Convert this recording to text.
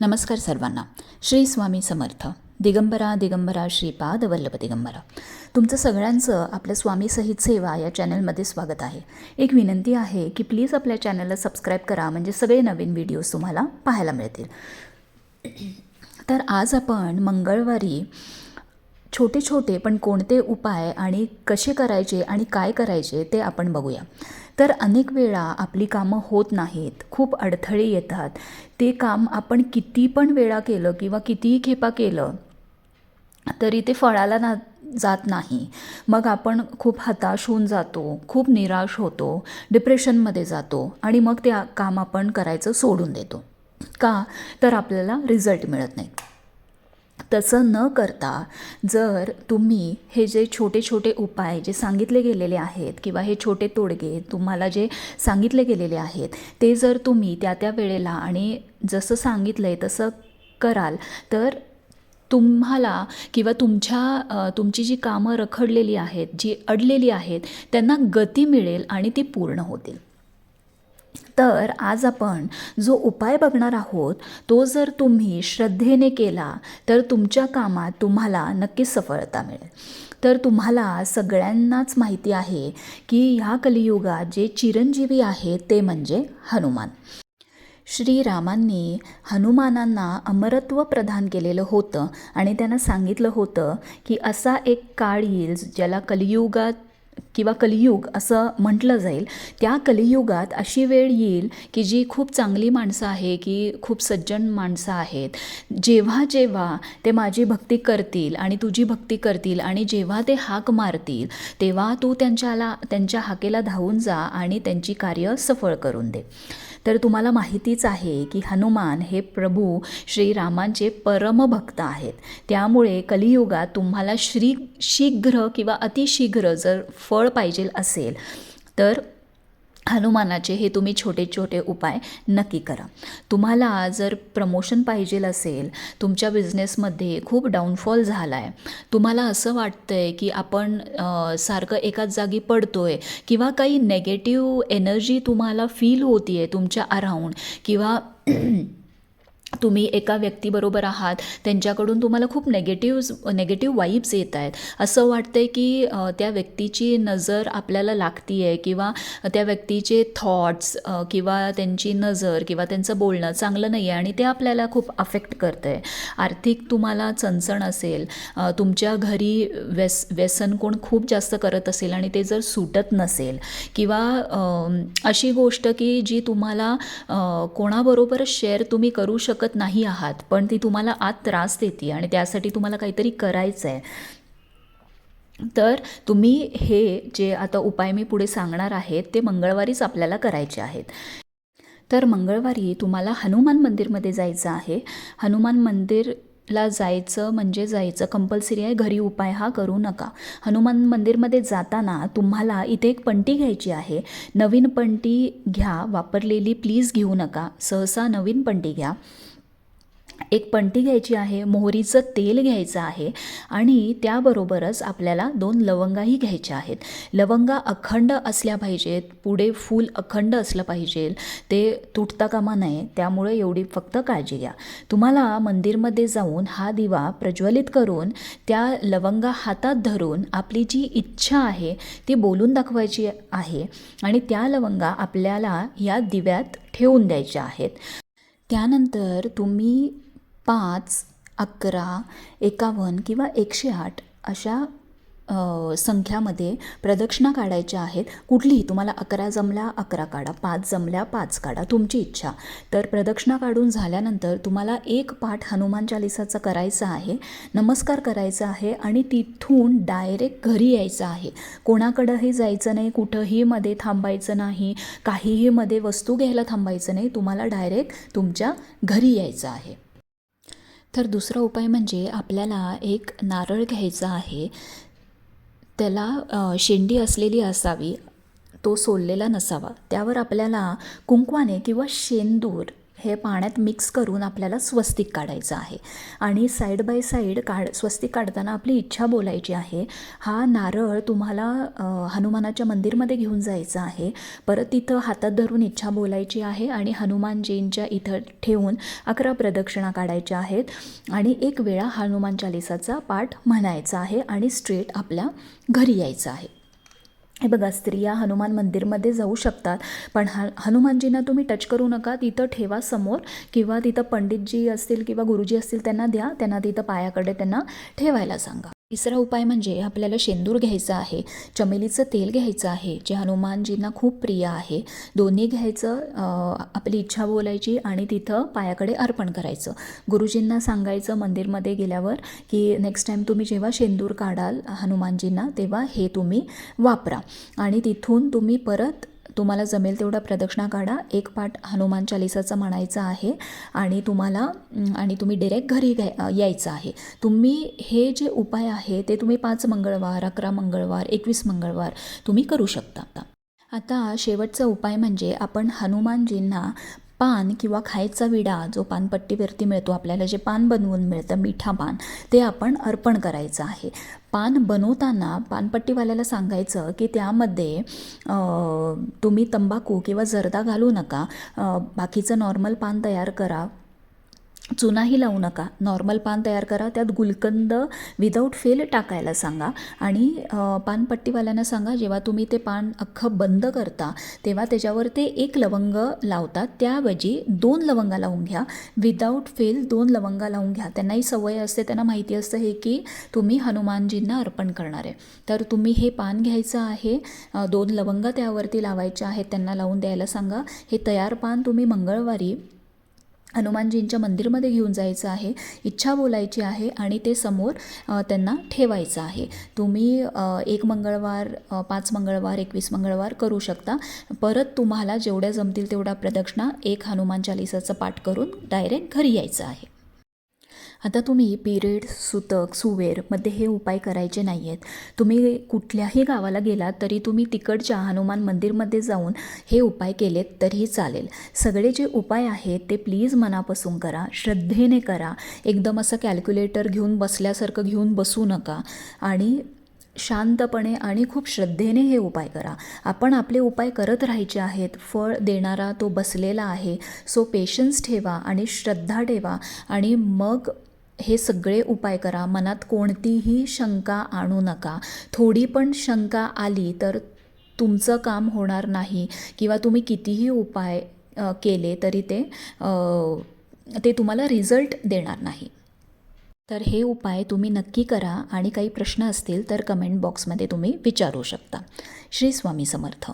नमस्कार सर्वांना. श्री स्वामी समर्थ. दिगंबरा दिगंबरा श्रीपाद वल्लभ दिगंबरा. तुमचं सगळ्यांचं आपल्या स्वामी सहित सेवा या चॅनलमध्ये स्वागत आहे. एक विनंती आहे की प्लीज आपल्या चॅनलला सबस्क्राईब करा म्हणजे सगळे नवीन व्हिडिओज तुम्हाला पाहायला मिळतील. तर आज आपण मंगळवारी छोटे छोटे पण कोणते उपाय आणि कसे करायचे आणि काय करायचे ते आपण बघूया. तर अनेक वेळा आपली कामं होत नाहीत. खूप अडथळे येतात. ते काम आपण किती पण वेळा केलं किंवा कितीही खेपा केलं तरी ते फळाला ना जात नाही. मग आपण खूप हताश होऊन जातो खूप निराश होतो डिप्रेशनमध्ये जातो आणि मग ते काम आपण करायचं सोडून देतो. का? तर आपल्याला रिझल्ट मिळत नाही तसं न करता जर तुम्ही हे जे छोटे छोटे उपाय जे सांगितले गेलेले आहेत किंवा हे छोटे तोडगे तुम्हाला जे सांगितले गेलेले आहेत ते जर तुम्ही त्या त्या वेळेला आणि जसं सांगितलं आहे तसं कराल तर तुम्हाला किंवा तुमच्या तुमची जी कामं रखडलेली आहेत जी अडलेली आहेत त्यांना गती मिळेल आणि ती पूर्ण होतील. तर आज आपण जो उपाय बघणार आहोत तो जर तुम्ही श्रद्धेने केला तर तुमच्या कामात तुम्हाला नक्कीच सफळता मिळेल. तर तुम्हाला सगळ्यांनाच माहिती आहे की ह्या कलियुगात जे चिरंजीवी आहेत ते म्हणजे हनुमान. श्रीरामांनी हनुमानांना अमरत्व प्रदान केलेलं होतं आणि त्यांना सांगितलं होतं की असा एक काळ येईल ज्याला कलियुगात किंवा कलियुग असं म्हटलं जाईल त्या कलियुगात अशी वेळ येईल की जी खूप चांगली माणसं आहे की खूप सज्जन माणसं आहेत. जेव्हा जेव्हा ते माझी भक्ती करतील आणि तुझी भक्ती करतील आणि जेव्हा ते हाक मारतील तेव्हा तू त्यांच्याला त्यांच्या हाकेला धावून जा आणि त्यांची कार्य सफळ करून दे. तर तुम्हाला माहितीच आहे की हनुमान हे प्रभू श्रीरामांचे परमभक्त आहेत. त्यामुळे कलियुगात तुम्हाला श्री शीघ्र किंवा अतिशीघ्र जर फळ पाहिजे असेल तर हनुमानाचे हे तुम्ही छोटे छोटे उपाय नक्की करा. तुम्हाला जर प्रमोशन पाहिजे असेल तुमच्या बिझनेसमध्ये खूप डाऊनफॉल झाला आहे तुम्हाला असं वाटतं आहे की आपण सारखं एकाच जागी पडतो आहे किंवा काही नेगेटिव्ह एनर्जी तुम्हाला फील होती आहे तुमच्या अराऊंड किंवा तुम्ही एका व्यक्तीबरोबर आहात त्यांच्याकडून तुम्हाला खूप नेगेटिव्ह नेगेटिव्ह वाईब्स येत आहेत. असं वाटतं आहे की त्या व्यक्तीची नजर आपल्याला लागती आहे किंवा त्या व्यक्तीचे थॉट्स किंवा त्यांची नजर किंवा त्यांचं बोलणं चांगलं नाही आहे आणि ते आपल्याला खूप अफेक्ट करतं आहे आर्थिक तुम्हाला चणचण असेल तुमच्या घरी व्यस व्यसन कोण खूप जास्त करत असेल आणि ते जर सुटत नसेल किंवा अशी गोष्ट की जी तुम्हाला कोणाबरोबर कोणाबरोबरच शेअर तुम्ही करू शकत नाही आहात पण ती तुम्हाला आत त्रास देते आणि त्यासाठी तुम्हाला काहीतरी करायचं आहे तर तुम्ही हे जे आता उपाय मी पुढे सांगणार आहेत ते मंगळवारीच आपल्याला करायचे आहेत. तर मंगळवारी तुम्हाला हनुमान मंदिरमध्ये जायचं आहे. हनुमान मंदिरला जायचं म्हणजे जायचं कंपल्सरी आहे घरी उपाय हा करू नका. हनुमान मंदिरमध्ये जाताना तुम्हाला इथे एक पंटी घ्यायची आहे. नवीन पंटी घ्या वापरलेली प्लीज घेऊ नका. सहसा नवीन पंटी घ्या. एक पंटी घ्यायची आहे मोहरीचं तेल घ्यायचं आहे आणि त्याबरोबरच आपल्याला दोन लवंगाही घ्यायच्या आहेत. लवंगा अखंड असल्या पाहिजेत पुढे फूल अखंड असलं पाहिजे ते तुटता कामा नये त्यामुळे एवढी फक्त काळजी घ्या. तुम्हाला मंदिरमध्ये जाऊन हा दिवा प्रज्वलित करून त्या लवंगा हातात धरून आपली जी इच्छा आहे ती बोलून दाखवायची आहे आणि त्या लवंगा आपल्याला या दिव्यात ठेवून द्यायच्या आहेत. त्यानंतर तुम्ही पाच अकरा एकावन्न किंवा एकशे आठ अशा संख्यामध्ये प्रदक्षिणा काढायच्या आहेत. कुठलीही तुम्हाला अकरा जमल्या अकरा काढा. पाच जमल्या पाच काढा. तुमची इच्छा. तर प्रदक्षिणा काढून झाल्यानंतर तुम्हाला एक पाठ हनुमान चालिसाचा करायचा आहे. नमस्कार करायचा आहे आणि तिथून डायरेक्ट घरी यायचं आहे. कोणाकडंही जायचं नाही कुठंही मध्ये थांबायचं नाही काहीही मध्ये वस्तू घ्यायला थांबायचं नाही. तुम्हाला डायरेक्ट तुमच्या घरी यायचं आहे. तर दुसरा उपाय म्हणजे आपल्याला एक नारळ घ्यायचा आहे. त्याला शेंडी असलेली असावी तो सोललेला नसावा. त्यावर आपल्याला कुंकवाने किंवा शेंदूर हे पाण्यात मिक्स करून आपल्याला स्वस्तिक काढायचं आहे. आणि साईड बाय साईड काढ स्वस्तिक काढताना आपली इच्छा बोलायची आहे हा नारळ तुम्हाला हनुमानाच्या मंदिरमध्ये घेऊन जायचं आहे. परत तिथं हातात धरून इच्छा बोलायची आहे आणि हनुमानजींच्या इथं ठेवून अकरा प्रदक्षिणा काढायच्या आहेत. आणि एक वेळा हनुमान चालिसाचा पाठ म्हणायचा आहे आणि स्ट्रेट आपल्या घरी यायचं आहे. हे बघा स्त्रिया हनुमान मंदिरमध्ये जाऊ शकतात पण ह हनुमानजींना तुम्ही टच करू नका. तिथं ठेवा समोर किंवा तिथं पंडितजी असतील किंवा गुरुजी असतील त्यांना द्या. त्यांना तिथं पायाकडे त्यांना ठेवायला सांगा. तिसरा उपाय म्हणजे आपल्याला शेंदूर घ्यायचं आहे चमेलीचं तेल घ्यायचं आहे जे हनुमानजींना खूप प्रिय आहे. दोन्ही घ्यायचं आपली इच्छा बोलायची आणि तिथं पायाकडे अर्पण करायचं. गुरुजींना सांगायचं मंदिरमध्ये गेल्यावर की नेक्स्ट टाईम तुम्ही जेव्हा शेंदूर काढाल हनुमानजींना तेव्हा हे तुम्ही वापरा. आणि तिथून तुम्ही परत तुम्हाला जमेल तेवढा प्रदक्षिणा काढा. एक पाठ हनुमान चालिसाचा म्हणायचा आहे आणि तुम्हाला आणि तुम्ही डिरेक्ट घरी यायचं आहे. तुम्ही हे जे उपाय आहे ते तुम्ही पाच मंगळवार अकरा मंगळवार एकवीस मंगळवार तुम्ही करू शकता आता शेवटचा उपाय म्हणजे आपण हनुमानजींना पान किंवा खायचा विडा जो पानपट्टीवरती मिळतो आपल्याला जे पान बनवून मिळतं मिठा पान ते आपण अर्पण करायचं आहे. पान बनवताना पानपट्टीवाल्याला सांगायचं की त्यामध्ये तुम्ही तंबाखू किंवा जर्दा घालू नका. बाकीचं नॉर्मल पान तयार करा. चुनाही लावू नका. नॉर्मल पान तयार करा. त्यात गुलकंद विदाऊट फेल टाकायला सांगा. आणि पानपट्टीवाल्यांना सांगा जेव्हा तुम्ही ते पान अख्खं बंद करता तेव्हा त्याच्यावर ते एक लवंग लावतात त्याऐवजी दोन लवंगा लावून घ्या. विदाऊट फेल दोन लवंगा लावून घ्या. त्यांनाही सवय असते त्यांना माहिती असतं हे की तुम्ही हनुमानजींना अर्पण करणार. आहे तर तुम्ही हे पान घ्यायचं आहे दोन लवंग त्यावरती लावायच्या आहेत त्यांना लावून द्यायला सांगा. हे तयार पान तुम्ही मंगळवारी हनुमानजींच्या मंदिरमध्ये घेऊन जायचं आहे इच्छा बोलायची आहे आणि ते समोर त्यांना ठेवायचं आहे. तुम्ही एक मंगळवार पाच मंगळवार एकवीस मंगळवार करू शकता. परत तुम्हाला जेवढ्या जमतील तेवढ्या प्रदक्षिणा एक हनुमान चालिसाचं पाठ करून डायरेक्ट घरी यायचं आहे. आता तुम्ही पिरियड सुतक सुवेरमध्ये हे उपाय करायचे नाही आहेत तुम्ही कुठल्याही गावाला गेलात तरी तुम्ही तिकडच्या हनुमान मंदिरमध्ये जाऊन हे उपाय केलेत तरीही चालेल. सगळे जे उपाय आहेत ते प्लीज मनापासून करा श्रद्धेने करा. एकदम असं कॅल्क्युलेटर घेऊन बसल्यासारखं घेऊन बसू नका आणि शांतपणे आणि खूप श्रद्धेने हे उपाय करा. आपण आपले उपाय करत राहायचे आहेत फळ देणारा तो बसलेला आहे सो पेशन्स ठेवा आणि श्रद्धा ठेवा आणि मग हे सगळे उपाय करा. मनात कोणतीही शंका आणू नका. थोडी पण शंका आली तर तुमचं काम होणार नाही किंवा तुम्ही कितीही उपाय केले तरी ते ते तुम्हाला रिझल्ट देणार नाही. तर हे उपाय तुम्ही नक्की करा आणि काही प्रश्न असतील तर कमेंट बॉक्समध्ये तुम्ही विचारू शकता. श्री स्वामी समर्थ.